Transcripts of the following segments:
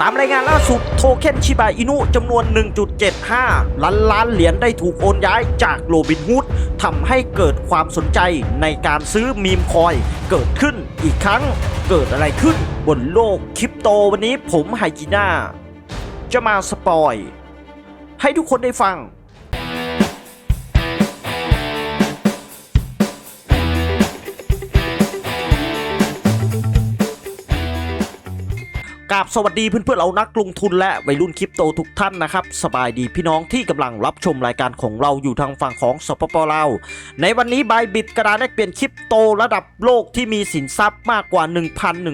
ตามรายงานล่าสุดโทเค็นชิบาอินุจำนวน 1.75 ล้านล้านเหรียญได้ถูกโอนย้ายจากโรบินฮูดทำให้เกิดความสนใจในการซื้อมีมคอยเกิดขึ้นอีกครั้ง เกิดอะไรขึ้นบนโลกคริปโตวันนี้ผมไฮจีน่า จะมาสปอย ให้ทุกคนได้ฟัง กราบสวัสดีเพื่อนๆเรานักลงทุนและวัยรุ่นคริปโตทุกท่านนะครับ สบายดีพี่น้องที่กำลังรับชมรายการของเราอยู่ทางฝั่งของสปปลาวในวันนี้บายบิตกระดานแลกเปลี่ยนคริปโตระดับโลกที่มีสินทรัพย์มากกว่า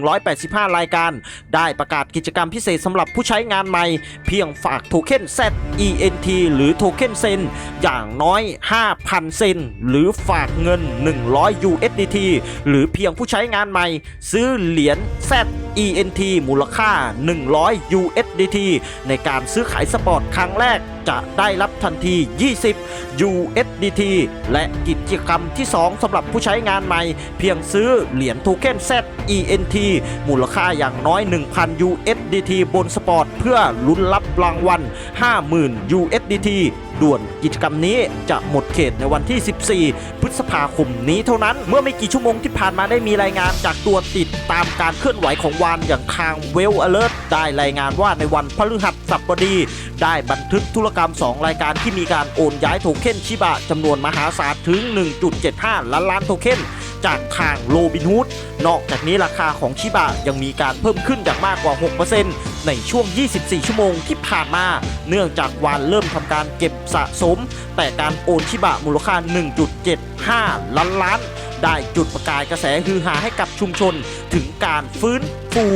1,185 รายการ ได้ประกาศกิจกรรมพิเศษสำหรับผู้ใช้งานใหม่ เพียงฝากโทเค็น ZENT หรือโทเค็นเซนอย่างน้อย 5,000 เซนหรือฝากเงิน 100 USDT หรือเพียงผู้ใช้งานใหม่ ซื้อเหรียญ Z ENT มูลค่า100 USDT ในการซื้อขายสปอร์ตครั้งแรกจะได้รับทันที 20 USDT และกิจกรรมที่ 2สำหรับผู้ใช้งานใหม่ เพียงซื้อเหรียญโทเค็น Z ENT มูลค่าอย่างน้อย 1,000 USDT บนสปอร์ต เพื่อลุ้นรับรางวัล 50,000 USDT ด่วนกิจกรรมนี้จะหมดเขตในวันที่ 14 พฤษภาคมนี้เท่านั้น เมื่อไม่กี่ชั่วโมงที่ผ่านมาได้มีรายงานจากตัวติดตามการเคลื่อนไหวของวานอย่างทางเวลอเลิร์ ได้รายงานว่าในวันพฤหัสบดี ได้บันทึกธุรกรรม 2 รายการที่มีการโอนย้ายโทเค็นชิบะจำนวนมหาศาลถึง 1.75 ล้านล้านโทเค็นจากทางโรบินฮูดนอกจากนี้ราคาของชิบะยังมีการเพิ่มขึ้นอย่างมากกว่า 6%ในช่วง 24 ชั่วโมงที่ผ่านมา เนื่องจากวานเริ่มทำการเก็บสะสม แต่การโอนชิบะมูลค่า 1.75 ล้านล้าน ได้จุดประกายกระแสฮือฮาให้กับชุมชนถึงการฟื้น ฟู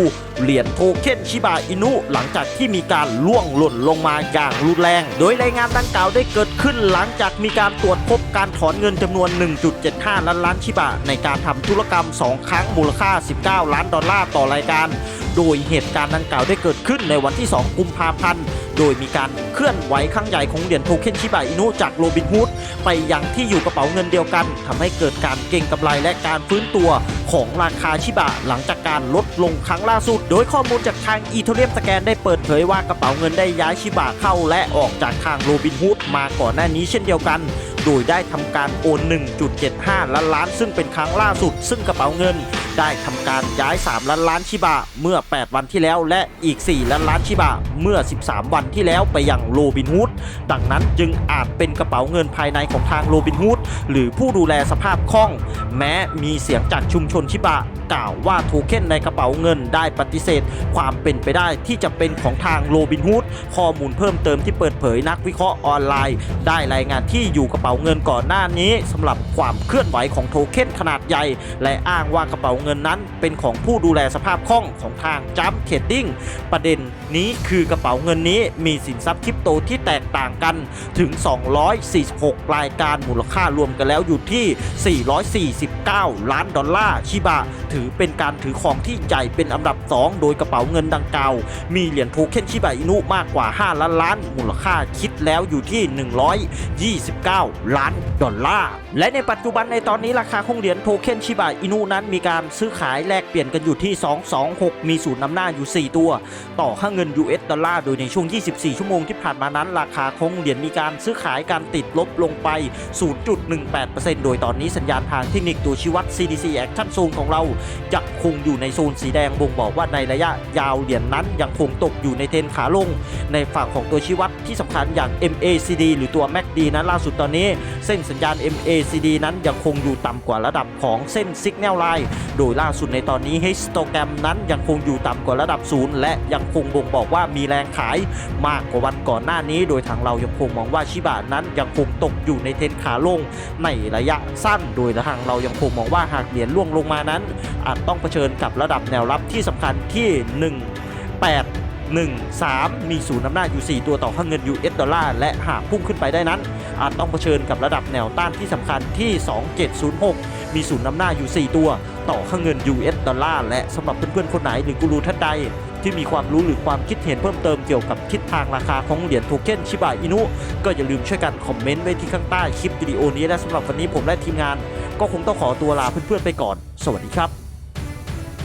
เหรียญโทเค็นชิบะอินุ หลังจากที่มีการล่วงหล่นลงมาอย่างรุนแรง โดยรายงานดังกล่าวได้เกิดขึ้นหลังจากมีการตรวจพบการถอนเงินจำนวน 1.75 ล้านล้านชิบะ ในการทำธุรกรรม 2 ครั้งมูลค่า 19 ล้านดอลลาร์ต่อรายการ โดยเหตุการณ์ดังกล่าวได้เกิดขึ้นในวันที่ 2 กุมภาพันธ์ โดยมีการเคลื่อนไหวครั้งใหญ่ของเหรียญโทเค็นชิบะอินุจากโรบินฮูดไปยังที่อยู่กระเป๋าเงินเดียวกันทำให้เกิดการเก็งกำไรและการฟื้นตัวของราคาชิบะหลังจากการลดลงครั้งล่าสุด โดยข้อมูลจากทางอีเทเรียมสแกนได้เปิดเผยว่ากระเป๋าเงินได้ย้ายชิบะเข้าและออกจากทางโรบินฮูดมาก่อนหน้านี้เช่นเดียวกันโดยได้ทำการโอน 1.75 ล้านล้าน ซึ่งเป็นครั้งล่าสุด ซึ่งกระเป๋าเงิน ได้ทำการย้าย 3 ล้านล้านชิบะเมื่อ 8 วันที่แล้ว และอีก 4 ล้านล้านชิบะเมื่อ 13 วันที่แล้วไปยังโรบินฮูดดังนั้นจึงอาจเป็นกระเป๋าเงินภายในของทางโรบินฮูดหรือผู้ดูแลสภาพคล่อง แม้มีเสียงจากชุมชนชิบะกล่าวว่าโทเค็นในกระเป๋าเงินได้ปฏิเสธ ความเป็นไปได้ที่จะเป็นของทางโรบินฮูดข้อมูลเพิ่มเติมที่เปิดเผยนักวิเคราะห์ออนไลน์ ได้รายงานที่อยู่กระเป๋าเงินก่อนหน้านี้สำหรับความเคลื่อนไหวของโทเค็นขนาดใหญ่ และอ้างว่ากระเป๋าเงินนั้นเป็นของผู้ดูแลสภาพคล่องของทางจัมเทรดดิ้งประเด็นนี้คือกระเป๋าเงินนี้มีสินทรัพย์คริปโตที่แตกต่างกันถึง 246 รายการมูลค่ารวมกันแล้วอยู่ที่ 449 ล้านดอลลาร์ชิบะ ถือเป็นการถือของที่ใหญ่เป็นอันดับ 2 โดยกระเป๋าเงินดังกล่าว มีเหรียญโทเค็นชิบะอินุมากกว่า 5 ล้านล้านมูลค่าคิดแล้วอยู่ที่ 129 ล้านดอลลาร์ และในปัจจุบันในตอนนี้ราคาของเหรียญโทเค็นชิบะอินุนั้นมีการซื้อขายแลกเปลี่ยนกันอยู่ที่ 226 มีศูนย์นำหน้าอยู่ 4 ตัว ต่อค่าเงิน US ดอลลาร์ โดยในช่วง 24 ชั่วโมงที่ผ่านมานั้น ราคาของเหรียญมีการซื้อขายการติดลบลงไป 0.18%โดยตอนนี้สัญญาณทางเทคนิคตัวชี้วัด CDC Action Zone ของเรายังคงอยู่ในโซนสีแดงบ่งบอกว่าในระยะยาวเหรียญนนั้นยังคงตกอยู่ในเทรนขาลง ในฝั่งของตัวชี้วัดที่สำคัญอย่าาง MACD หรือตัว MACD นั้นล่าสุดตอนนี้ เส้นสัญญาณ MACD นั้นยังคงอยู่ต่ำกว่าระดับของเส้น Signal Line โดยล่าสุดในตอนนี้ Histogram นั้นยังคงอยู่ต่ำกว่าระดับศูนย์และยังคงบ่งบอกว่ามีแรงขายมากกว่าวันก่อนหน้านี้ โดยทางเรายังคงมองว่าชิบะนั้นยังคงตกอยู่ในเทรนขาลงในระยะสั้น โดยทางเรายังคงมองว่าหากเหรียญล่วงลงมานั้น อาจต้องเผชิญกับระดับแนวรับที่สำคัญที่ 18 1 3 มีศูนย์อำนาจอยู่ 4 ตัวต่อค่าเงิน US ดอลลาร์และหากพุ่งขึ้นไปได้นั้น อาจต้องเผชิญกับระดับแนวต้านที่สำคัญที่ 2706 มีศูนย์อำนาจอยู่ 4 ตัว ต่อค่าเงิน US ดอลลาร์และสำหรับเพื่อนๆคนไหนหรือกูรูท่านใดที่มีความรู้หรือความคิดเห็นเพิ่มเติมเกี่ยวกับทิศทางราคาของเหรียญโทเค็นชิบะอินุ ก็อย่าลืมช่วยกันคอมเมนต์ไว้ที่ข้างใต้คลิปวิดีโอนี้และสำหรับวันนี้ผมและทีมงาน ก็คงต้องขอตัวลาเพื่อนๆไปก่อน สวัสดีครับ